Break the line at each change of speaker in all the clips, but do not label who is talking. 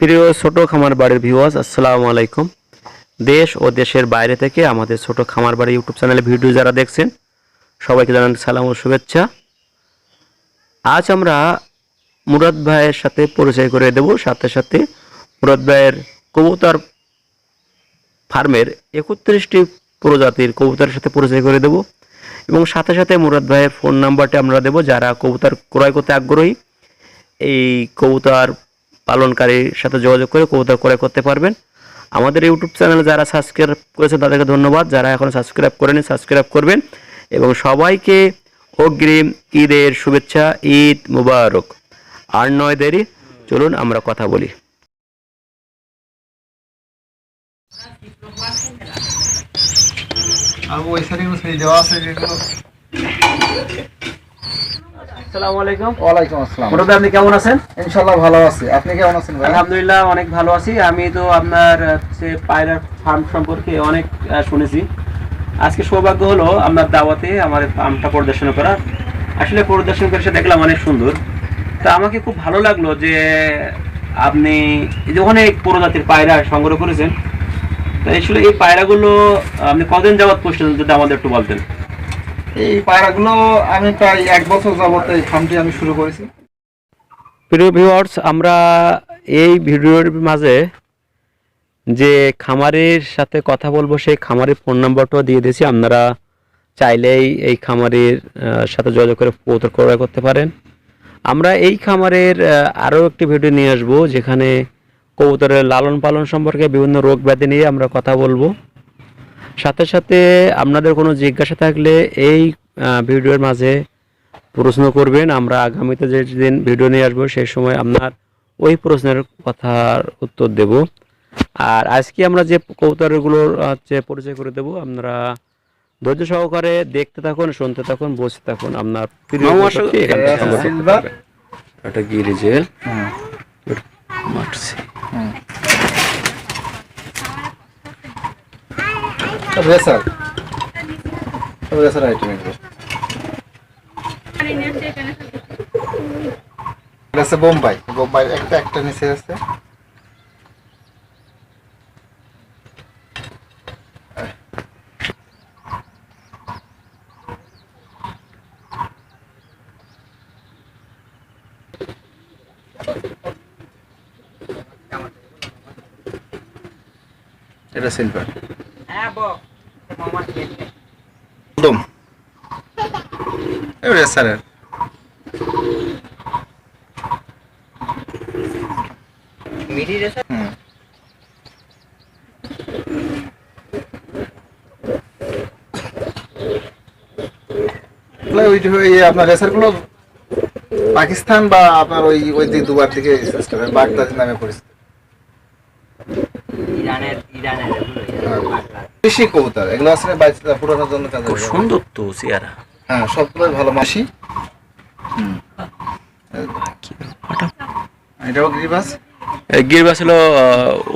প্রিয় ছোট খামার বাড়ির ভিউয়ার্স আসসালামু আলাইকুম। দেশ ও দেশের বাইরে থেকে আমাদের ছোট খামার বাড়ি ইউটিউব চ্যানেলে ভিডিও যারা দেখছেন, সবাইকে জানান সালাম ও শুভেচ্ছা। আজ আমরা মুরাদ ভাইয়ের সাথে পরিচয় করে দেব। সাথে সাথে মুরাদ ভাইয়ের কবুতর ফার্মের একত্রিশটি প্রজাতির কবুতরের সাথে পরিচয় করে দেব। এবং সাথে সাথে মুরাদ ভাইয়ের ফোন নাম্বারটি আমরা দেব, যারা কবুতর ক্রয় করতে আগ্রহী। এই কবুতর পালনকারীর সাথে যোগাযোগ করে কবুতর ক্রয় করতে পারবেন। আমাদের ইউটিউব চ্যানেলে যারা সাবস্ক্রাইব করেছেন তাদেরকে ধন্যবাদ। যারা এখন সাবস্ক্রাইব করেনি সাবস্ক্রাইব করবেন এবং সবাইকে অগ্রিম ঈদের শুভেচ্ছা, ঈদ মুবারক। আর নয় দেরি, চলুন আমরা কথা বলি।
আর ওই কোনো সাইড দেওয়া আছে যেগুলো।
আসসালামু আলাইকুম।
ওয়ালাইকুম আসসালাম।
মুরাদ আপনি কেমন আছেন?
ইনশাল্লাহ ভালো আছি। আপনি কেমন আছেন ভাই?
আলহামদুলিল্লাহ অনেক ভালো আছি। আমি তো আপনার হচ্ছে পায়রার ফার্ম সম্পর্কে অনেক শুনেছি। আজকে সৌভাগ্য হলো আপনার দাওয়াতে আমার ফার্মটা পরিদর্শন করার আসলে পরিদর্শন করে দেখলাম অনেক সুন্দর। তা আমাকে খুব ভালো লাগল যে আপনি যে অনেক প্রজাতির পায়রা সংগ্রহ করেছেন। তো আসলে এই পায়রাগুলো আপনি কদিন যাবত পুষছেন যদি আমাদের একটু বলতেন?
এই পায়রাগুলো আমি প্রায় এক বছর যাবত এই ফার্মটি আমি শুরু করেছি।
প্রিয় ভিউয়ার্স আমরা এই ভিডিওর মাঝে যে খামারের সাথে কথা বলব, সেই খামারের ফোন নাম্বারটাও দিয়ে দিয়েছি। আপনারা চাইলেই এই খামারের সাথে যোগাযোগ করে কবুতর ক্রয় করতে পারেন। আমরা এই খামারের আরও একটি ভিডিও নিয়ে আসব, যেখানে কবুতরের লালন পালন সম্পর্কে বিভিন্ন রোগ ব্যাধি নিয়ে আমরা কথা বলব। সাথে সাথে আপনাদের কোনো জিজ্ঞাসা থাকলে এই ভিডিওর মাঝে প্রশ্ন করবেন। আমরা আগামীতে যেদিন ভিডিও নিয়ে আসব সেই সময় আপনার ওই প্রশ্নের কথার উত্তর দেব। আর আজকে আমরা যে কৌতরগুলোর হচ্ছে পরিচয় করে দেব আপনারা ধৈর্য সহকারে দেখতে থাকুন শুনতে থাকুন বসে থাকুন। আপনার প্রিয় কৌতুকটি এখান থেকে সংগ্রহ করতে
সিলভার
পারবেন। এটা গিরিজেল
হুম
মার্সি
হুম রেসার রেসার আইটেম আছে বোম্বাই। বোম্বাই একটা একটা নিচে আছে। এটা সিলভার একদম। স্যারের। ওই আপনার রেসারগুলো পাকিস্তান বা আপনার ওই ওই দিক দুবার থেকে বাগদাদি নামে পরিচিত। কৃষি কবুতর এগুলো আসলে বাইশটা ফুটানোর জন্য কাজে
খুব সুন্দর তো
হ্যাঁ সবগুলোই ভালো মাসি। এটাও গিরিবাস
গিরবাস হলো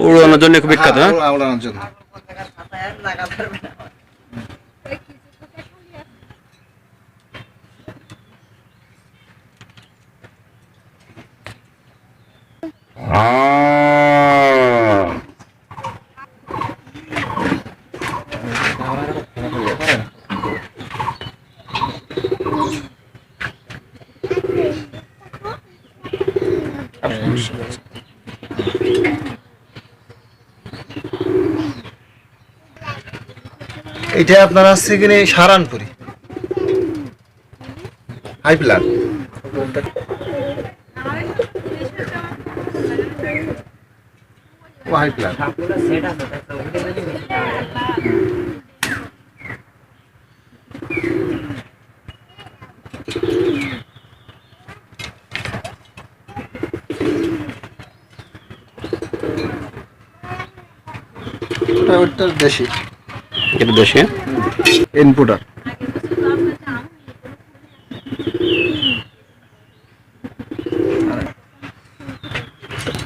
উড়ানোর জন্য খুব বিখ্যাত হ্যাঁ
উড়ানোর জন্য। এটা আপনার আছে কিনে সারানপুরি? হাই প্লান হাই প্লান
সবগুলো সেট আছে তাই তো ওগুলো যদি বেশি হয়।
ওটা দেশি।
এটা দেশে?
ইনপুটার।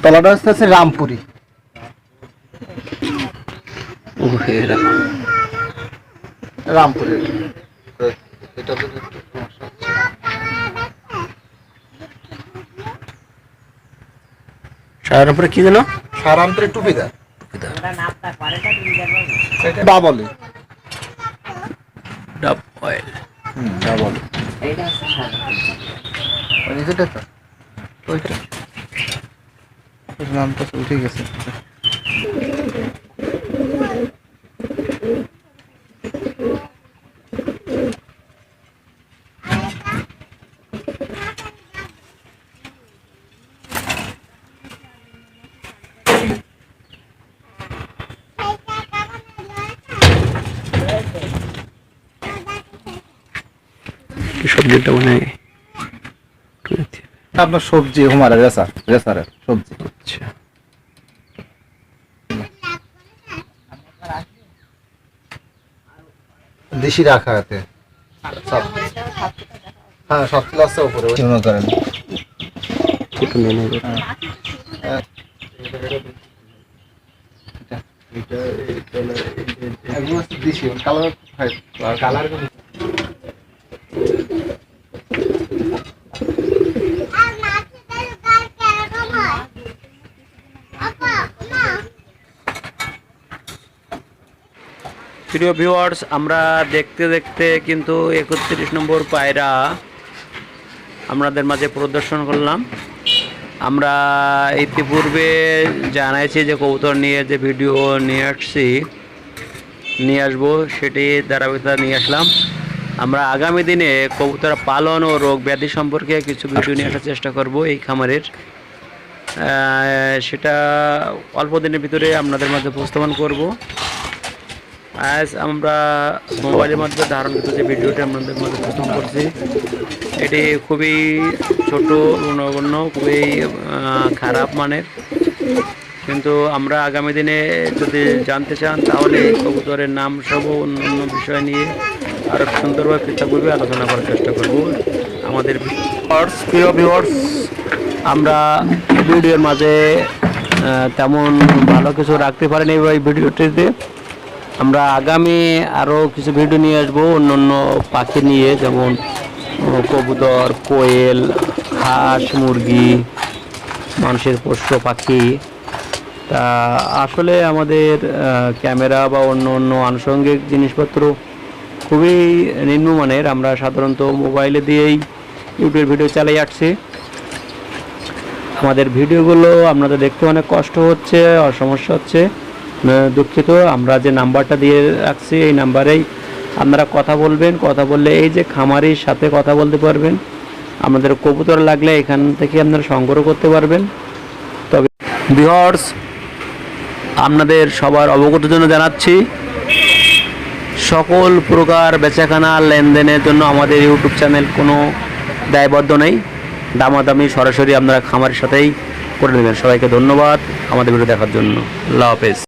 তলাটা হচ্ছে হচ্ছে রামপুরি। রামপুরি। এটা
উপরে কি যেন?
সারান্তরে টুপিদার এটা ডাবলি
ডাব অয়েল
হুম ডাবলি। ওই নিচেটা তো? ওইটা। নামটা তো উঠে গেছে।
সবজিটা মানে
আপনার সবজি হুমারা রেসার রেসারের সবজি
আচ্ছা
দেশি রাখা আছে হ্যাঁ সব আছে উপরে ওই মনে করেন কালার কালার
প্রিয় ভিউয়ার্স আমরা দেখতে দেখতে কিন্তু একত্রিশ নম্বর পায়রা আপনাদের মাঝে প্রদর্শন করলাম। আমরা ইতিপূর্বে জানাইছি যে কবুতর নিয়ে যে ভিডিও নিয়ে আসছি, নিয়ে আসব, সেটি ধারাবাহিকতা নিয়ে আসলাম। আমরা আগামী দিনে কবুতর পালন ও রোগ ব্যাধি সম্পর্কে কিছু ভিডিও নিয়ে আসার চেষ্টা করব এই খামারের। সেটা অল্প দিনের ভিতরে আপনাদের মাঝে উপস্থাপন করব। আজ আমরা মোবাইলের মাধ্যমে ধারণকৃত যে ভিডিওটি আপনাদের মধ্যে উপস্থাপন করছি, এটি খুবই ছোট নগণ্য খুবই খারাপ মানের। কিন্তু আমরা আগামী দিনে যদি জানতে চান, তাহলে কবুতরের নাম সহ অন্য বিষয় নিয়ে আরও সুন্দরভাবে পৃথকভাবে আলোচনা করার চেষ্টা করব। আমাদের প্রিয় ভিউয়ার্স, আমরা ভিডিওর মাঝে তেমন ভালো কিছু রাখতে পারিনি এই ভিডিওটিতে। আমরা আগামী আরও কিছু ভিডিও নিয়ে আসব, অন্য অন্য পাখি নিয়ে, যেমন কবুতর, কোয়েল, হাঁস, মুরগি, মানুষের পোষ্য পাখি। তা আসলে আমাদের ক্যামেরা বা অন্য অন্য আনুষঙ্গিক জিনিসপত্র খুবই নিম্নমানের। আমরা সাধারণত মোবাইলে দিয়েই ইউটিউব ভিডিও চালিয়ে আসছি। আমাদের ভিডিওগুলো আপনাদের দেখতে অনেক কষ্ট হচ্ছে আর সমস্যা হচ্ছে। দুঃখিত, আমরা যে নাম্বারটা দিয়ে রাখছি, এই নাম্বারেই আপনারা কথা বলবেন, কথা বললে এই যে খামারির সাথে কথা বলতে পারবেন। আমাদের কবুতর লাগলে এখান থেকে আপনারা সংগ্রহ করতে পারবেন। তবে বিহর্স আপনাদের সবার অবগতির জন্য জানাচ্ছি, সকল প্রকার বেচাকেনা লেনদেনের জন্য আমাদের ইউটিউব চ্যানেল কোনো দায়বদ্ধ নেই। দামাদামি সরাসরি আপনারা খামারের সাথেই করে নেবেন। সবাইকে ধন্যবাদ আমাদের ভিডিও দেখার জন্য। আল্লাহ হাফেজ।